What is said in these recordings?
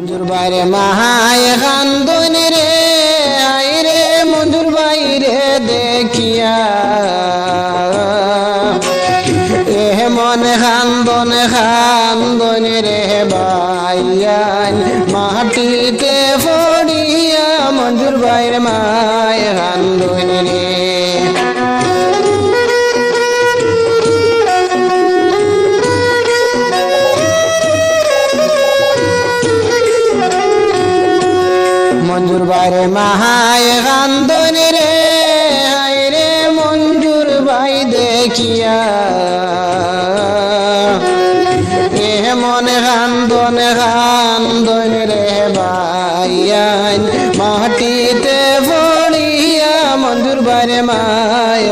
মঞ্জুর বাইরে মাহায় কান্দন রে, আই রে মঞ্জুর বাইরে দেখিয়া। এ মন খান্দন খান্দন রে বাইয়ান মাটিতে পড়িয়া মঞ্জুর বাইরে মায় কান্দন রে। মঞ্জুর বাইরে মাহায় কান্দনি রে, হায় রে মঞ্জুর ভাই দেখিয়া। এ মনে কান্দন কান্দন রে ভাইয়ান মাটিতে পড়িয়া মঞ্জুর বাইরে মায়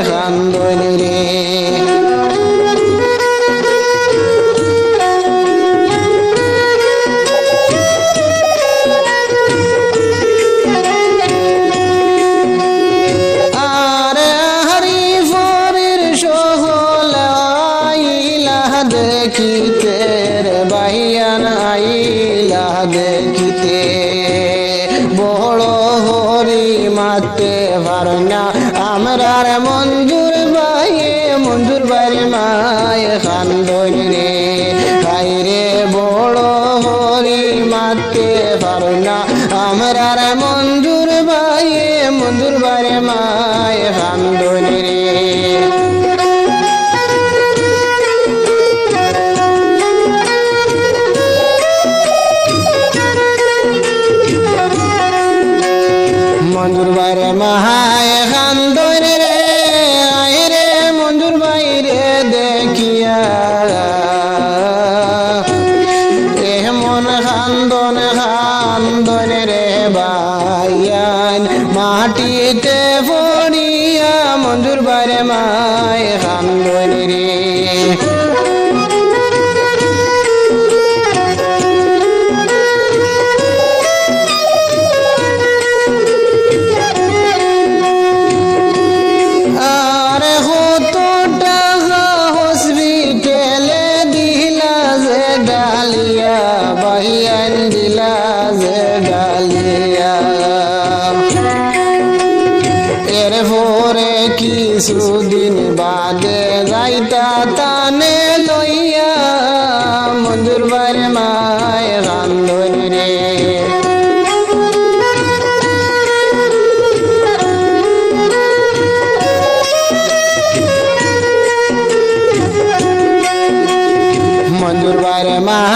হরি মাতে পারনা আমরার মঞ্জুর ভাইয়ে মঞ্জুর বাড়ি মায়ে খান রে বাইরে বড় হরি মাতে পারনা আমরার মঞ্জুর ভাইয়ে মঞ্জুর বাড়ি মায়ে খান মাহায় খান্দন রে, আয় রে মঞ্জুর বাইরে দেখিয়া। এমন মন খান্দন খান্দন রে বাইয়ান মাটিতে পড়িয়া মঞ্জুর বাইরে মায় এর পরে কিছুদিন বাদে যাইতা তানে লইয়া মঞ্জুর বারে মায় রান্ধন রে মঞ্জুর বাইরে মাহায়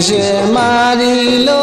se mariló.